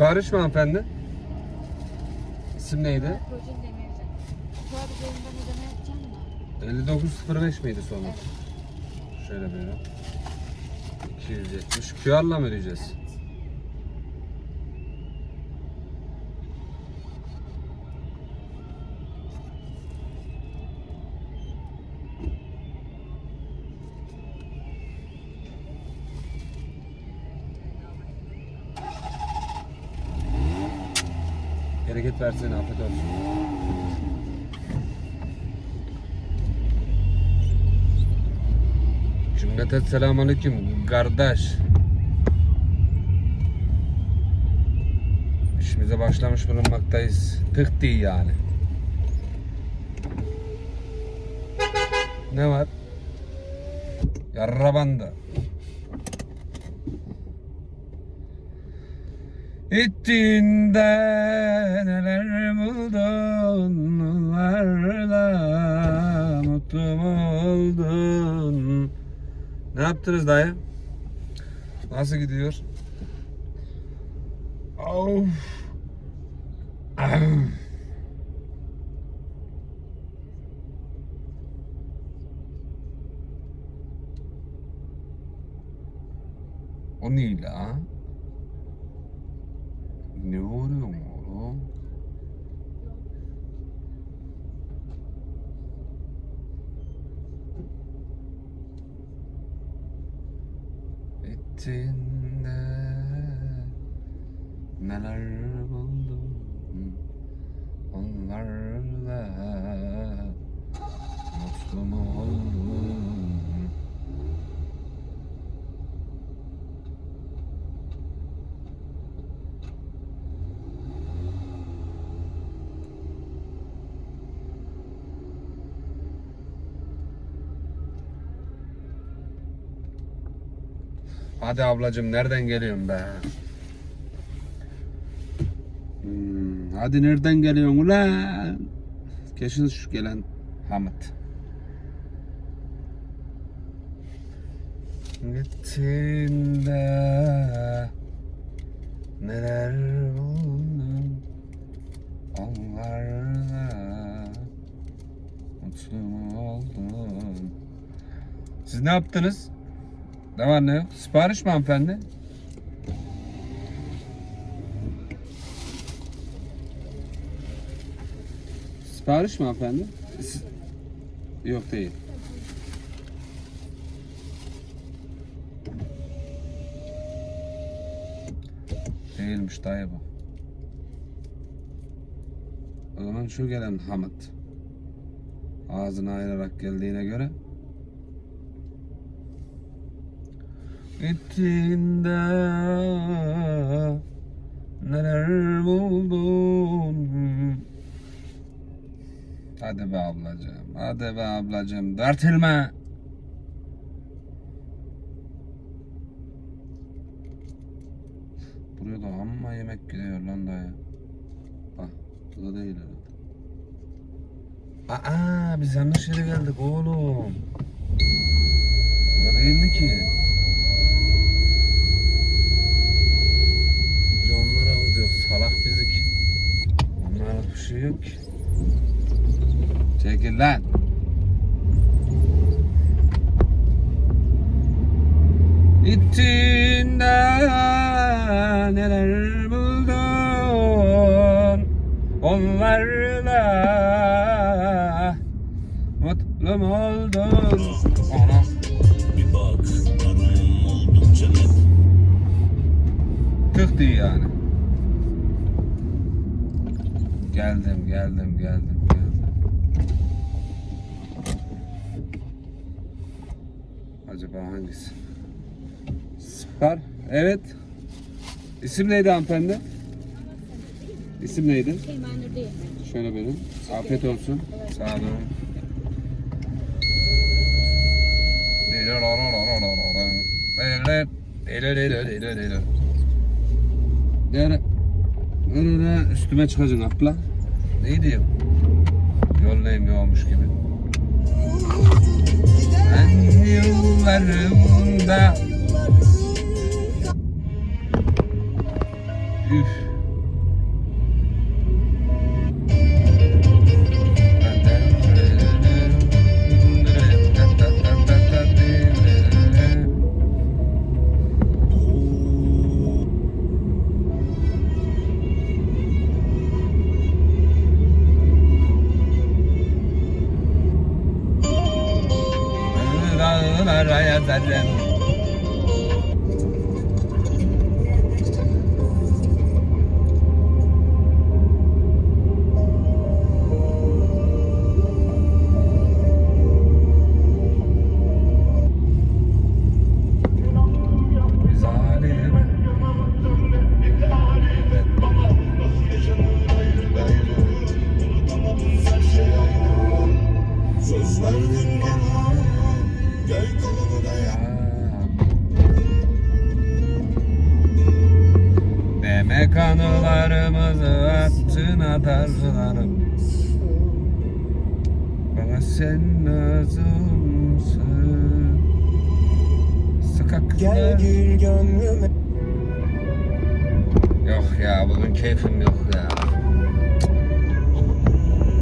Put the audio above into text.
Sipariş mi hanımefendi? İsim neydi? Projenin demirci. Şu an üzerinden ödeme yapacağım da. 5905 miydi sonu? Şöyle böyle. 270. QR'la mı ödeyeceğiz? Bereket versin, afiyet olsun. Cümlete selamun aleyküm kardeş. İşimize başlamış bulunmaktayız. Tık değil yani. Ne var? Yarrabanda. İttiğinde neler buldun Onlarla mutlu mu oldun Ne yaptınız dayı? Nasıl gidiyor? Of. Ah. O ne la? Ne oluyor oğlum? Ettiğinde neler buldum Onlarla mutlu mu oldum Hadi ablacım nereden geliyorsun be? Hmm, hadi nereden geliyorsun ulan? Kesin şu gelen Hamit. Gittiğinde neler buldum onlarla mutlu mu oldum. Siz ne yaptınız? Ne var ne yok? Sipariş mi hanımefendi? Sipariş mi hanımefendi? Yok değil. Değilmiş dayı bu. O zaman şu gelen Hamit. Ağzını ayırarak geldiğine göre Gittiğinde neler buldun Hadi be ablacığım, hadi be ablacığım, dörtülme. Buraya da amma yemek gidiyor lan dayı. Bak, bu da değil herhalde. Aa, biz yanlış yere geldik oğlum. Burada değildi ki. Ki. Çekil lan. İttiğinde neler buldun Onlarla mutlu mu oldun Geldim, geldim, geldim. Acaba hangisi? Spar. Evet. İsim neydi hanımefendi? İsim neydi? Şöyle benim. Afiyet olsun. Sağ olun. Üstüme çıkacaksın abla. Ne diyeyim? Yollayayım yolmuş gibi. Ben yıllarımda 咱也再见。Demek anılarımızı attın atarlarım. Bana sen lazımsın Sokaklar Gel gül gönlüme. Yok ya bugün keyfim yok ya